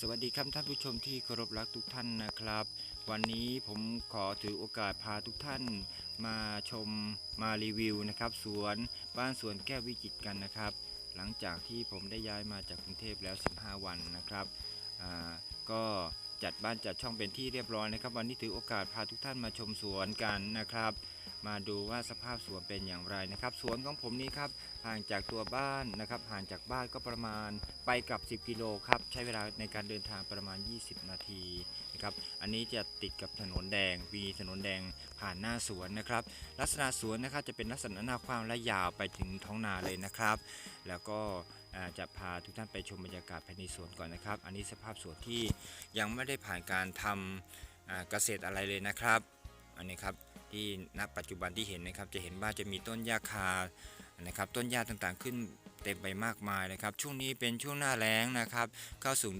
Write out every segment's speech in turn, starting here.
สวัสดีครับท่านผู้ชมที่เคารพรักทุกท่านนะครับ วันนี้ผมขอถือโอกาสพาทุกท่านมาชมมารีวิวนะครับสวนบ้านสวนแก้ววิจิตกันนะครับ หลังจากที่ผมได้ย้ายมาจากกรุงเทพแล้ว 15 วันนะครับอ่าก็จัดบ้านจัดช่องเป็นที่เรียบร้อยนะครับ วันนี้ถือโอกาสพาทุกท่านมาชมสวนกันนะครับ มาดูว่าสภาพสวนเป็นอย่างไรนะครับ สวนของผมนี้ครับห่างจากตัวบ้านนะครับ ห่างจากบ้านก็ประมาณไปกับ 10 กิโลครับ ใช้เวลาในการเดินทางประมาณ 20 นาทีนะครับ อันนี้จะติดกับถนนแดงมีถนนแดงผ่านหน้าสวนนะครับ ลักษณะสวนนะครับจะเป็นลักษณะหน้ากว้างและยาวไปถึงท้องนาเลยนะครับ แล้วก็จะพาทุกท่านไปชมบรรยากาศภายในสวนก่อนนะครับ อันนี้สภาพสวนที่ยังไม่ได้ผ่านการทำเกษตรอะไรเลยนะครับ อันนี้ครับ ที่ณปัจจุบันที่เห็นนะครับ จะเห็นว่าจะมีต้นหญ้าคานะครับ ต้นหญ้าต่างๆขึ้นเต็มไปมากมายนะครับ ช่วงนี้เป็นช่วงหน้าแล้งนะครับ เข้าสู่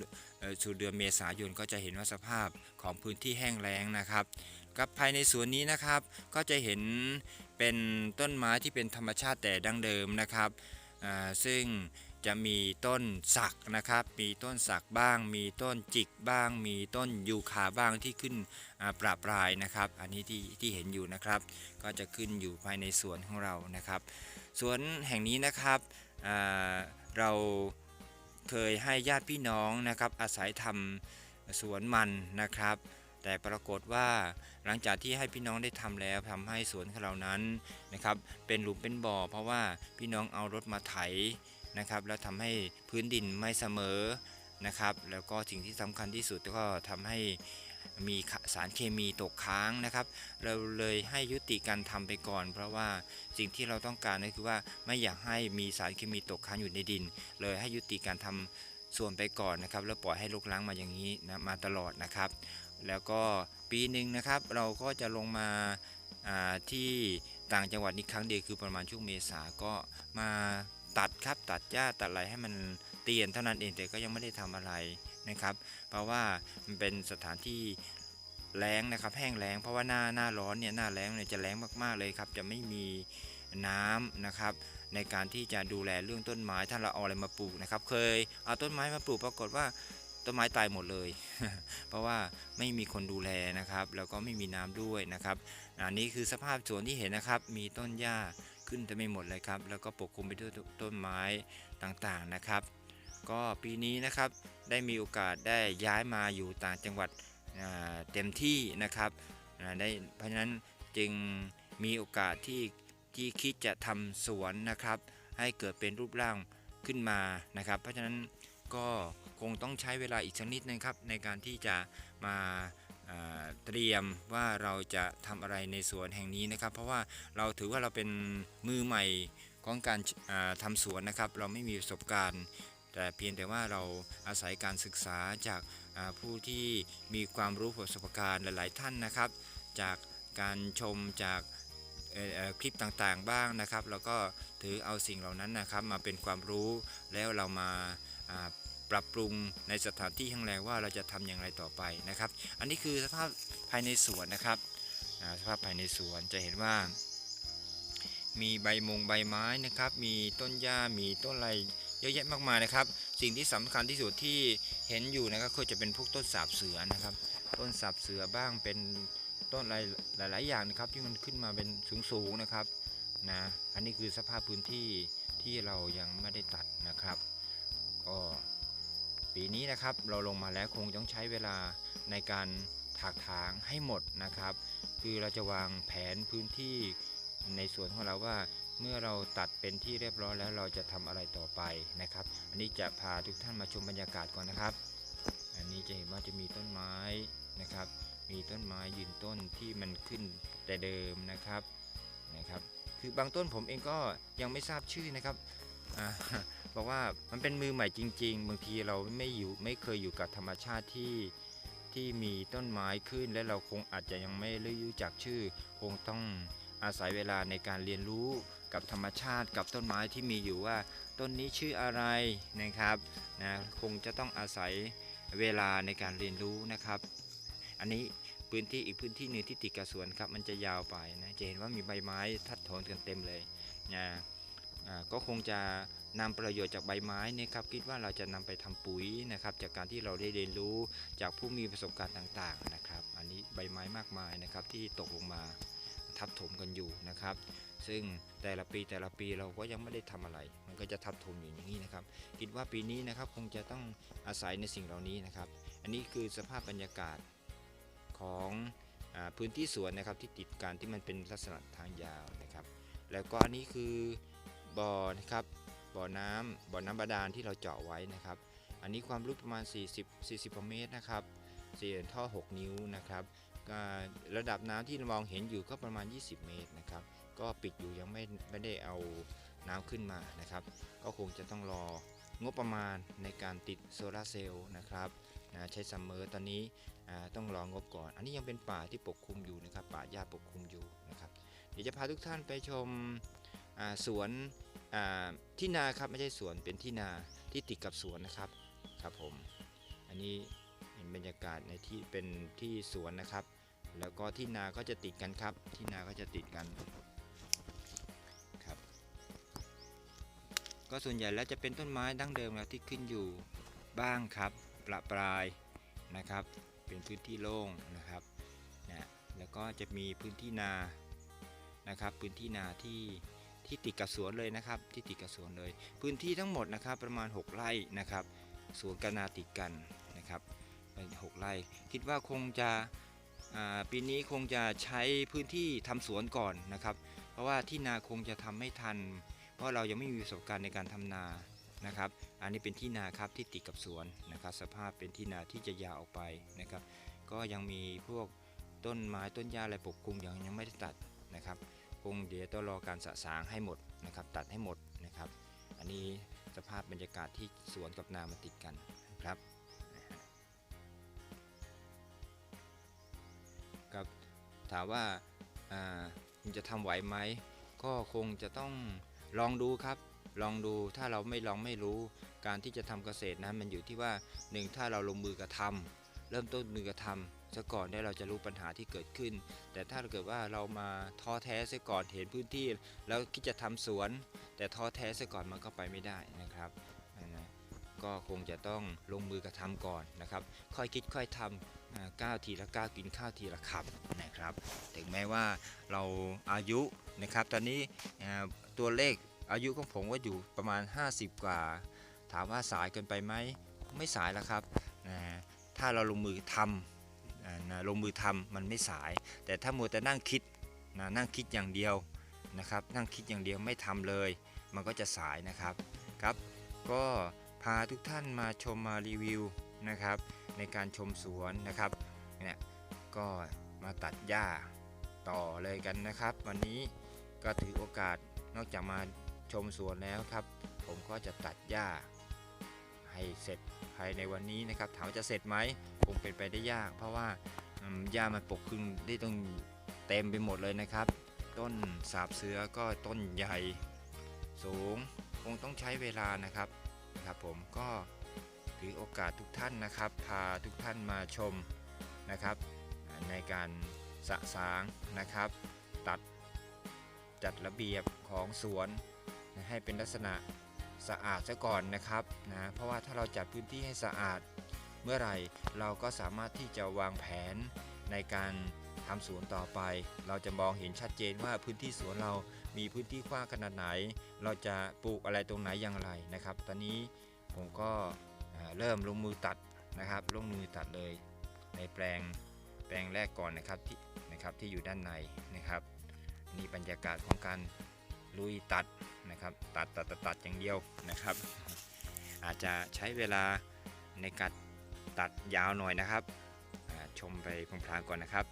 สู่เดือนเมษายนก็จะเห็นว่าสภาพของพื้นที่แห้งแล้งนะครับกับภายในสวนนี้นะครับ ก็จะเห็นเป็นต้นไม้ที่เป็นธรรมชาติแต่ดั้งเดิมนะครับซึ่ง จะมีต้นสักนะครับ มีต้นสักบ้าง มีต้นจิกบ้าง มีต้นยูคาบ้างที่ขึ้นประปรายนะครับ อันนี้ที่ที่เห็นอยู่นะครับ ก็จะขึ้นอยู่ภายในสวนของเรานะครับ สวนแห่งนี้นะครับเราเคยให้ญาติพี่น้องนะครับ อาศัยทำสวนมันนะครับแต่ปรากฏว่าหลังจากที่ให้พี่น้องได้ทำแล้วทำให้สวนของเรานั้นนะครับเป็นหลุมเป็นบ่อ เพราะว่าพี่น้องเอารถมาไถ นะครับ แล้วทำให้พื้นดินไม่เสมอนะครับ แล้วก็สิ่งที่สำคัญที่สุดก็ทำให้มีสารเคมีตกค้างนะครับ เราเลยให้ยุติการทำไปก่อน เพราะว่าสิ่งที่เราต้องการก็คือว่าไม่อยากให้มีสารเคมีตกค้างอยู่ในดิน เลยให้ยุติการทำส่วนไปก่อนนะครับ แล้วปล่อยให้รกร้างมาอย่างนี้นะมาตลอดนะครับ แล้วก็ปีหนึ่งนะครับ เราก็จะลงมาาที่ต่างจังหวัดนี้ครั้งเดียวคือประมาณช่วงเมษาก็มา ตัดครับตัดหญ้าตัดอะไรให้มันเตียนเท่านั้นเองแต่ก็ยังไม่ได้ทำอะไรนะครับ เพราะว่ามันเป็นสถานที่แล้งนะครับ แห้งแล้งเพราะว่าหน้าหน้าร้อนเนี่ยหน้าแล้งเนี่ยจะแล้งมากๆเลยครับ จะไม่มีน้ำนะครับ ในการที่จะดูแลเรื่องต้นไม้ถ้าเราเอาอะไรมาปลูกนะครับ เคยเอาต้นไม้มาปลูกปรากฏว่าต้นไม้ตายหมดเลย เพราะว่าไม่มีคนดูแลนะครับ แล้วก็ไม่มีน้ำด้วยนะครับอันนี้คือสภาพสวนที่เห็นนะครับ มีต้นหญ้า ขึ้นเต็มไปหมดเลยครับ แล้วก็ปกคลุมไปด้วยต้นไม้ต่างๆนะครับ ก็ปีนี้นะครับได้มีโอกาสได้ย้ายมาอยู่ต่างจังหวัดเต็มที่นะครับได้เพราะฉะนั้นจึงมีโอกาสที่ที่คิดจะทำสวนนะครับ ให้เกิดเป็นรูปร่างขึ้นมานะครับ เพราะฉะนั้นก็คงต้องใช้เวลาอีกสักนิดนึงครับในการที่จะมา เตรียมว่าเราจะทำอะไรในสวนแห่งนี้นะครับ เพราะว่าเราถือว่าเราเป็นมือใหม่ของการอ่าทำสวนนะครับ เราไม่มีประสบการณ์ แต่เพียงแต่ว่าเราอาศัยการศึกษาจากผู้ที่มีความรู้ประสบการณ์หลาย ๆ ท่านนะครับ จากการชมจากคลิปต่างๆบ้างนะครับ แล้วก็ถือเอาสิ่งเหล่านั้นนะครับมาเป็นความรู้แล้วเรามาา ปรับปรุงในสถานที่แข้งแรงว่าเราจะทำอย่างไรต่อไปนะครับ อันนี้คือสภาพภายในสวนนะครับสภาพภายในสวนจะเห็นว่า มีใบมงใบไม้นะครับ มีต้นหญ้ามีต้นอะไรเยอะแยะมากมายนะครับ สิ่งที่สำคัญที่สุดที่เห็นอยู่นะครับก็จะเป็นพวกต้นสาบเสือนะครับ ต้นสาบเสือบ้างเป็นต้นอะไรหลาย ๆ อย่างนะครับ ที่มันขึ้นมาเป็นสูง ๆ นะครับนะอันนี้คือสภาพพื้นที่ที่เรายังไม่ได้ตัดนะครับก็ ปีนี้นะครับเราลงมาแล้วคงต้องใช้เวลาในการถากถางให้หมดนะครับ คือเราจะวางแผนพื้นที่ในสวนของเราว่าเมื่อเราตัดเป็นที่เรียบร้อยแล้วเราจะทำอะไรต่อไปนะครับ อันนี้จะพาทุกท่านมาชมบรรยากาศก่อนนะครับ อันนี้จะเห็นว่าจะมีต้นไม้นะครับ มีต้นไม้ยืนต้นที่มันขึ้นแต่เดิมนะครับนะครับ คือบางต้นผมเองก็ยังไม่ทราบชื่อนะครับอ่า บอกว่ามันเป็นมือใหม่จริง ๆ บางทีเราไม่อยู่ไม่เคยอยู่กับธรรมชาติที่ที่มีต้นไม้ขึ้น และเราคงอาจจะยังไม่รู้จักชื่อ คงต้องอาศัยเวลาในการเรียนรู้กับธรรมชาติกับต้นไม้ที่มีอยู่ว่า ต้นนี้ชื่ออะไรนะครับนะคงจะต้องอาศัยเวลาในการเรียนรู้นะครับ อันนี้พื้นที่อีกพื้นที่หนึ่งที่ติดกับสวนครับมันจะยาวไปนะจะเห็นว่ามีใบไม้ทัดโทนกันเต็มเลยนะก็คงจะ นำประโยชน์จากใบไม้เนี่ยครับคิดว่าเราจะนำไปทำปุ๋ยนะครับจากการที่เราได้เรียนรู้จากผู้มีประสบการณ์ต่างๆนะครับ อันนี้ใบไม้มากมายนะครับที่ตกลงมาทับถมกันอยู่นะครับ ซึ่งแต่ละปีแต่ละปีเราก็ยังไม่ได้ทำอะไร มันก็จะทับถมอยู่อย่างนี้นะครับ คิดว่าปีนี้นะครับคงจะต้องอาศัยในสิ่งเหล่านี้นะครับ อันนี้คือสภาพบรรยากาศของอพื้นที่สวนนะครับที่ติดกันที่มันเป็นลักษณะทางยาวนะครับ แล้วก็อันนี้คือบ่อนะครับ บ่อน้ำบ่อน้ำบาดาลที่เราเจาะไว้นะครับ อันนี้ความลึกประมาณ 40 40กว่าเมตรนะครับเสียท่อ 6 นิ้วนะครับระดับน้ำที่มองเห็นอยู่ก็ประมาณ 20 เมตรนะครับ ก็ปิดอยู่ยังไม่ไม่ได้เอาน้ำขึ้นมานะครับ ก็คงจะต้องรองบประมาณในการติดโซลาร์เซลล์นะครับใช้ซัมเมอร์ตอนนี้ต้องรองบก่อน อันนี้ยังเป็นป่าที่ปกคลุมอยู่นะครับ ป่าหญ้าปกคลุมอยู่นะครับ เดี๋ยวจะพาทุกท่านไปชมสวน ที่นาครับไม่ใช่สวนเป็นที่นาที่ติดกับสวนนะครับครับผมอันนี้เห็นบรรยากาศในที่เป็นที่สวนนะครับ แล้วก็ที่นาก็จะติดกันครับ ที่นาก็จะติดกันครับ ก็ส่วนใหญ่แล้วจะเป็นต้นไม้ดั้งเดิมแล้วที่ขึ้นอยู่บ้างครับประปรายนะครับ เป็นพื้นที่โล่งนะครับนะแล้วก็จะมีพื้นที่นานะครับ พื้นที่นาที่ ที่ติดกับสวนเลยนะครับ ที่ติดกับสวนเลย พื้นที่ทั้งหมดนะครับประมาณ 6 ไร่นะครับสวนกนาติดกันนะครับเป็น6ไร่คิดว่าคงจะปีนี้คงจะใช้พื้นที่ทำสวนก่อนนะครับ เพราะว่าที่นาคงจะทำไม่ทัน เพราะเรายังไม่มีประสบการณ์ในการทำนานะครับ อันนี้เป็นที่นาครับที่ติดกับสวนนะครับ สภาพเป็นที่นาที่จะยาวออกไปนะครับ ก็ยังมีพวกต้นไม้ต้นหญ้าอะไรปกคลุมยังยังไม่ได้ตัดนะครับ คงเดี๋ยวต้องรอการสะสางให้หมดนะครับ ตัดให้หมดนะครับ อันนี้สภาพบรรยากาศที่สวนกับนามาติดกันครับนะฮะครับถามว่าอ่าคุณจะทำไหวไหมก็คงจะต้องลองดูครับ ลองดูถ้าเราไม่ลองไม่รู้ การที่จะทำเกษตรนั้นมันอยู่ที่ว่าหนึ่งถ้าเราลงมือกระทำเริ่มต้นมือกระทำ ซะก่อนได้เราจะรู้ปัญหาที่เกิดขึ้น แต่ถ้าเกิดว่าเรามาท้อแท้ซะก่อนเห็นพื้นที่ แล้วคิดจะทำสวน แต่ท้อแท้ซะก่อนมันก็ไปไม่ได้นะครับนะก็คงจะต้องลงมือกระทำก่อนนะครับ ค่อยคิดค่อยทำก้าวทีละก้าวกินข้าวทีละคำนะครับ ถึงแม้ว่าเราอายุนะครับ ตอนนี้ตัวเลขอายุของผมก็อยู่ประมาณ 50 กว่า ถามว่าสายเกินไปไหมไม่สายแล้วครับนะถ้าเราลงมือทำอ่า นะลงมือทำมันไม่สาย แต่ถ้ามัวแต่นั่งคิดนะนั่งคิดอย่างเดียวนะครับ นั่งคิดอย่างเดียวไม่ทำเลย มันก็จะสายนะครับครับก็พาทุกท่านมาชมมารีวิวนะครับ ในการชมสวนนะครับเนี่ยก็มาตัดหญ้าต่อเลยกันนะครับ วันนี้ก็ถือโอกาสนอกจากมาชมสวนแล้วครับ ผมก็จะตัดหญ้าให้เสร็จภายในวันนี้นะครับ ถามว่าจะเสร็จไหม คงเป็นไปได้ยาก เพราะว่าหญ้ามันปกคลุมได้ตรงเต็มไปหมดเลยนะครับ ต้นสาบเสือก็ต้นใหญ่สูงคงต้องใช้เวลานะครับนะครับผมก็ถือโอกาสทุกท่านนะครับ พาทุกท่านมาชมนะครับ ในการสะสางนะครับ ตัดจัดระเบียบของสวนให้เป็นลักษณะสะอาดซะก่อนนะครับนะเพราะว่าถ้าเราจัดพื้นที่ให้สะอาด เมื่อไหร่เราก็สามารถที่จะวางแผนในการทำสวนต่อไป เราจะมองเห็นชัดเจนว่าพื้นที่สวนเรามีพื้นที่กว้างขนาดไหน เราจะปลูกอะไรตรงไหนอย่างไรนะครับ ตอนนี้ผมก็เริ่มลงมือตัดนะครับ ลงมือตัดเลย ในแปลงแปลงแรกก่อนนะครับที่นะครับที่อยู่ด้านในนะครับ นี่บรรยากาศของการลุยตัดนะครับ ตัดตัดตัดตัดอย่างเดียวนะครับ อาจจะใช้เวลาในการ ตัดยาวหน่อยนะครับ ชมไปพลางๆก่อนนะครับ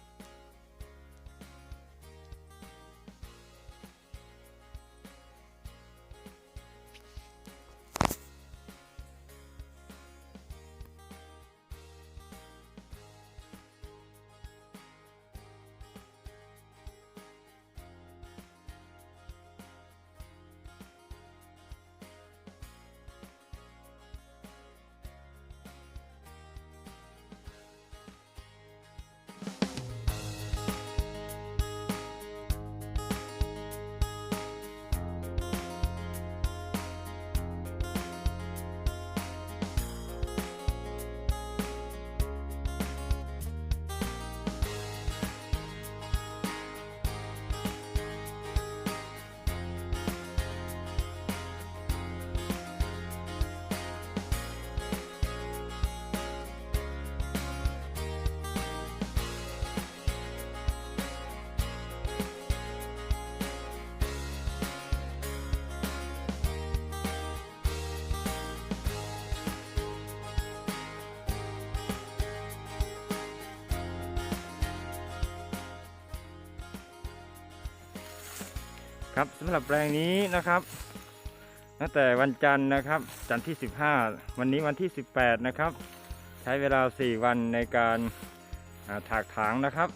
ครับสำหรับแปลงนี้นะครับตั้งแต่วันจันทร์นะครับ จันทร์ที่ 15 วันนี้วันที่ 18 นะครับ ใช้เวลา 4 วันในการาถากถางนะครับ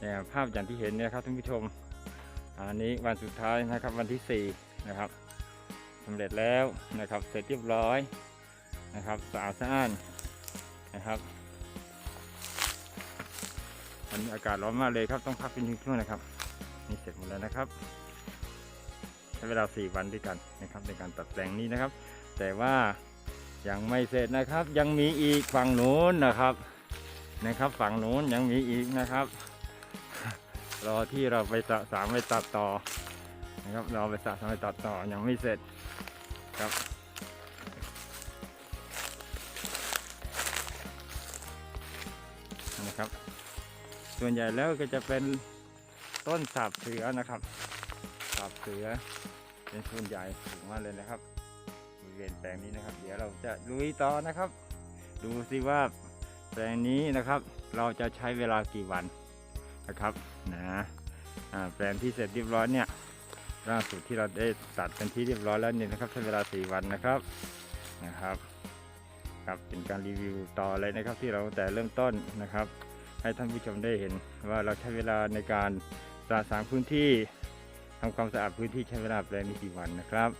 เนี่ยภาพอย่างที่เห็นเนี่ยครับท่านผู้ชม อันนี้วันสุดท้ายนะครับวันที่ 4 นะครับสำเร็จแล้วนะครับเสร็จเรียบร้อยนะครับสะอาดสะอ้านนะครับวันนี้อากาศร้อนมากเลยครับต้องพักเป็นช่วงนะครับนี่เสร็จหมดแล้วนะครับ ช้เวลา 4 วันด้วยกันนะครับในการตัดแต่งนี้นะครับ แต่ว่ายังไม่เสร็จนะครับ ยังมีอีกฝั่งโน้นนะครับนะครับ ฝั่งโน้นยังมีอีกนะครับ รอที่เราไปสะสามไปตัดต่อนะครับเราไปสะสามไปตัดต่อยังไม่เสร็จครับนะครับ ส่วนใหญ่แล้วก็จะเป็นต้นสาบเสือนะครับาบเสือเป็นส่วนใหญ่สูงมากเลยนะครับบริเวณแปลงนี้นะครับ เดี๋ยวเราจะลุยต่อนะครับ ดูสิว่าแปลงนี้นะครับ เราจะใช้เวลากี่วันนะครับนะแปลงที่เสร็จเรียบร้อยเนี่ยล่าสุดที่เราได้ตัดเป็นที่เรียบร้อยแล้วเนี่ยนะครับใช้เวลา 4 วันนะครับนะครับครับเป็นการรีวิวต่อเลยนะครับ ที่เราตั้งแต่เริ่มต้นนะครับ ให้ท่านผู้ชมได้เห็นว่าเราใช้เวลาในการสะสางพื้นที่ ทำความสะอาดพื้นที่ใช้เวลาแปลงนี้กี่วันนะครับ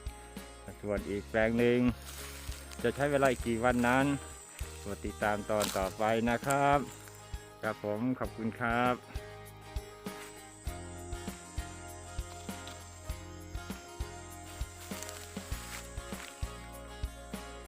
ส่วนอีกแปลงหนึ่งจะใช้เวลาอีกกี่วันนั้นติดตามตอนต่อไปนะครับ ครับผมขอบคุณครับ